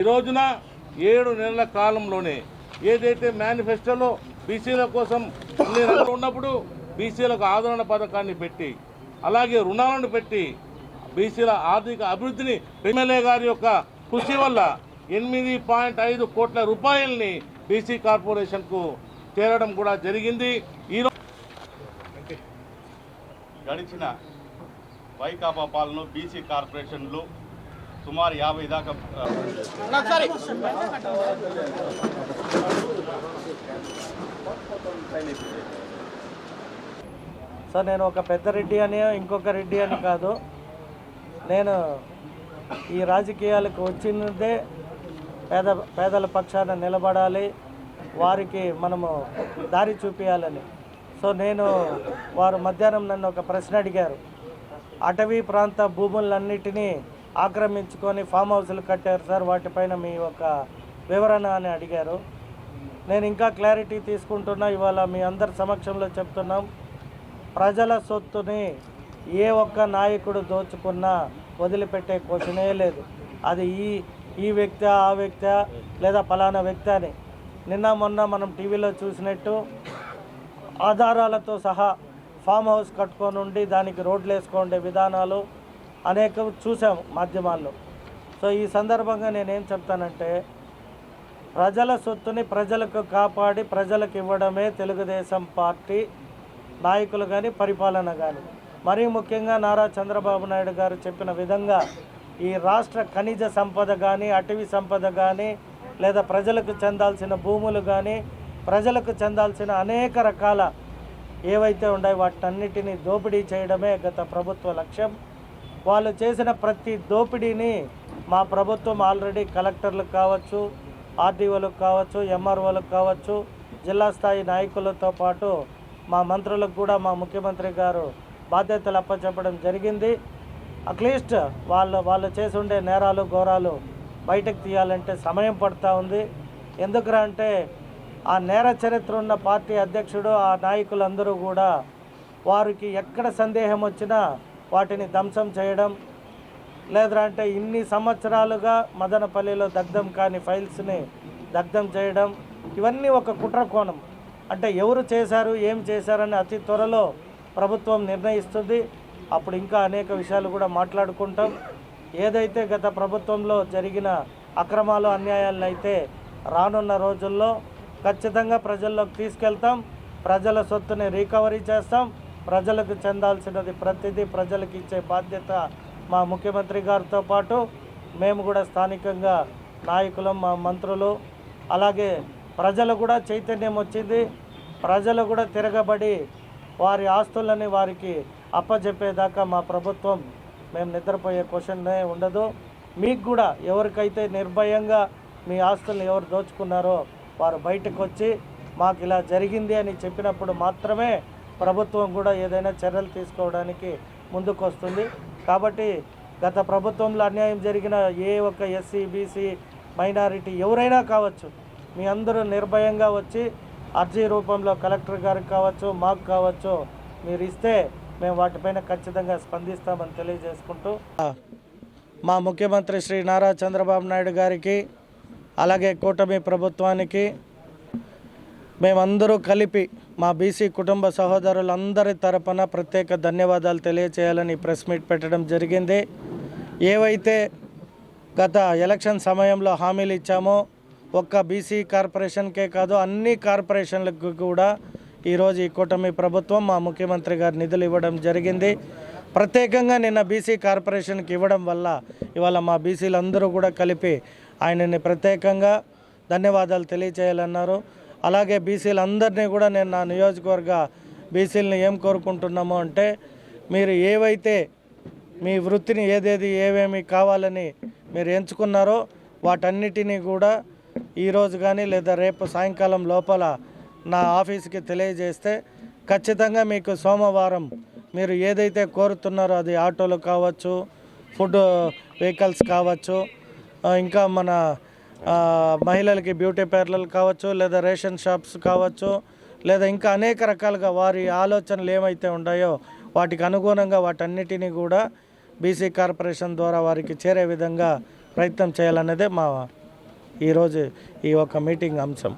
ఈ రోజున ఏడు నెలల కాలంలోనే ఏదైతే మేనిఫెస్టోలో బీసీల కోసం ఉన్నప్పుడు బీసీలకు ఆదరణ పథకాన్ని పెట్టి అలాగే రుణాలను పెట్టి బీసీల ఆర్థిక అభివృద్ధిని ఎమ్మెల్యే గారి యొక్క కృషి వల్ల ఎనిమిది పాయింట్ ఐదు కోట్ల రూపాయల్ని బీసీ కార్పొరేషన్కు చేరడం కూడా జరిగింది. ఈరోజు గడిచిన వైకాపా పాలన బీసీ కార్పొరేషన్లు సుమారు యాభై దాకా సార్ నేను ఒక పెద్ద రెడ్డి అని ఇంకొక రెడ్డి అని కాదు. నేను ఈ రాజకీయాలకు వచ్చినదే పేద పేదల పక్షాన నిలబడాలి. వారికి మనము దారి చూపించాలని సో నేను వారు మధ్యాహ్నం నన్ను ఒక ప్రశ్న అడిగారు. అటవీ ప్రాంత భూములన్నిటినీ ఆక్రమించుకొని ఫామ్ హౌస్లు కట్టారు సార్. వాటిపైన మీ యొక్క వివరణ అని అడిగారు. నేను ఇంకా క్లారిటీ తీసుకుంటున్నా ఇవాళ మీ అందరి సమక్షంలో చెప్తున్నాం. ప్రజల సొత్తుని ఏ ఒక్క నాయకుడు దోచుకున్నా వదిలిపెట్టే క్వశ్చనే లేదు. అది ఈ ఈ వ్యక్తి ఆ వ్యక్తి లేదా ఫలానా వ్యక్తి అని. నిన్న మొన్న మనం టీవీలో చూసినట్టు ఆధారాలతో సహా ఫామ్ హౌస్ కట్టుకొని ఉండి దానికి రోడ్లు వేసుకోండే విధానాలు అనేక చూసాము మాధ్యమాల్లో. సో ఈ సందర్భంగా నేనేం చెప్తానంటే ప్రజల సొత్తుని ప్రజలకు కాపాడి ప్రజలకు ఇవ్వడమే తెలుగుదేశం పార్టీ నాయకులు కానీ పరిపాలన కానీ మరీ ముఖ్యంగా నారా చంద్రబాబు నాయుడు గారు చెప్పిన విధంగా ఈ రాష్ట్ర ఖనిజ సంపద కానీ అటవీ సంపద కానీ లేదా ప్రజలకు చెందాల్సిన భూములు కానీ ప్రజలకు చెందాల్సిన అనేక రకాల ఏవైతే ఉన్నాయో వాటన్నిటిని దోపిడీ చేయడమే గత ప్రభుత్వ లక్ష్యం. వాళ్ళు చేసిన ప్రతి దోపిడీని మా ప్రభుత్వం ఆల్రెడీ కలెక్టర్లకు కావచ్చు ఆర్డీఓలకు కావచ్చు ఎంఆర్ఓలకు కావచ్చు జిల్లా స్థాయి నాయకులతో పాటు మా మంత్రులకు కూడా మా ముఖ్యమంత్రి గారు బాధ్యతలు అప్పచెప్పడం జరిగింది. అట్లీస్ట్ వాళ్ళు వాళ్ళు చేసుండే నేరాలు ఘోరాలు బయటకు తీయాలంటే సమయం పడుతూ ఉంది. ఎందుకురా అంటే ఆ నేర చరిత్ర ఉన్న పార్టీ అధ్యక్షుడు ఆ నాయకులందరూ కూడా వారికి ఎక్కడ సందేహం వచ్చినా వాటిని ధ్వంసం చేయడం లేదంటే ఇన్ని సంవత్సరాలుగా మదనపల్లిలో దగ్ధం కాని ఫైల్స్ని దగ్ధం చేయడం ఇవన్నీ ఒక కుట్ర కోణం అంటే ఎవరు చేశారు ఏం చేశారని అతి త్వరలో ప్రభుత్వం నిర్ణయిస్తుంది. అప్పుడు ఇంకా అనేక విషయాలు కూడా మాట్లాడుకుంటాం. ఏదైతే గత ప్రభుత్వంలో జరిగిన అక్రమాలు అన్యాయాలను అయితే రానున్న రోజుల్లో ఖచ్చితంగా ప్రజల్లోకి తీసుకెళ్తాం. ప్రజల సొత్తుని రికవరీ చేస్తాం. ప్రజలకు చెందాల్సినది ప్రతిదీ ప్రజలకు ఇచ్చే బాధ్యత మా ముఖ్యమంత్రి గారితో పాటు మేము కూడా స్థానికంగా నాయకులం మా మంత్రులు. అలాగే ప్రజలు కూడా చైతన్యం వచ్చింది. ప్రజలు కూడా తిరగబడి వారి ఆస్తులని వారికి అప్పచెప్పేదాకా మా ప్రభుత్వం మేము నిద్రపోయే క్వశ్చన్నే ఉండదు. మీకు కూడా ఎవరికైతే నిర్భయంగా మీ ఆస్తులను ఎవరు దోచుకున్నారో వారు బయటకు వచ్చి మాకు ఇలా జరిగింది అని చెప్పినప్పుడు మాత్రమే ప్రభుత్వం కూడా ఏదైనా చర్యలు తీసుకోవడానికి ముందుకు వస్తుంది కాబట్టి గత ప్రభుత్వంలో అన్యాయం జరిగిన ఏ ఒక్క ఎస్సీ బీసీ మైనారిటీ ఎవరైనా కావచ్చు మీ అందరూ నిర్భయంగా వచ్చి అర్జీ రూపంలో కలెక్టర్ గారికి కావచ్చు మాకు కావచ్చు మీరు ఇస్తే మేము వాటిపైన ఖచ్చితంగా స్పందిస్తామని తెలియజేసుకుంటూ. మా ముఖ్యమంత్రి శ్రీ నారా చంద్రబాబు నాయుడు గారికి అలాగే కూటమి ప్రభుత్వానికి మేమందరూ కలిపి మా బీసీ కుటుంబ సహోదరులందరి తరపున ప్రత్యేక ధన్యవాదాలు తెలియచేయాలని ప్రెస్ మీట్ పెట్టడం జరిగింది. ఏవైతే గత ఎలక్షన్ సమయంలో హామీలు ఇచ్చామో ఒక్క బీసీ కార్పొరేషన్కే కాదు అన్ని కార్పొరేషన్లకు కూడా ఈరోజు ఈ కూటమి ప్రభుత్వం మా ముఖ్యమంత్రి గారు నిధులు ఇవ్వడం జరిగింది. ప్రత్యేకంగా నిన్న బీసీ కార్పొరేషన్కి ఇవ్వడం వల్ల ఇవాళ మా బీసీలందరూ కూడా కలిపి ఆయనని ప్రత్యేకంగా ధన్యవాదాలు తెలియచేయాలన్నారు. అలాగే బీసీలందరినీ కూడా నేను నా నియోజకవర్గ బీసీలని ఏం కోరుకుంటున్నామో అంటే మీరు ఏవైతే మీ వృత్తిని ఏదేది ఏవేమి కావాలని మీరు ఎంచుకున్నారో వాటన్నిటినీ కూడా ఈరోజు కానీ లేదా రేపు సాయంకాలం లోపల నా ఆఫీస్కి తెలియజేస్తే ఖచ్చితంగా మీకు సోమవారం మీరు ఏదైతే కోరుతున్నారో అది ఆటోలు కావచ్చు ఫుడ్ వెహికల్స్ కావచ్చు ఇంకా మన మహిళలకి బ్యూటీ పార్లర్లు కావచ్చు లేదా రేషన్ షాప్స్ కావచ్చు లేదా ఇంకా అనేక రకాలుగా వారి ఆలోచనలు ఏమైతే ఉన్నాయో వాటికి అనుగుణంగా వాటన్నిటినీ కూడా బీసీ కార్పొరేషన్ ద్వారా వారికి చేరే విధంగా ప్రయత్నం చేయాలన్నదే మా ఈరోజు ఈ యొక్క మీటింగ్ అంశం.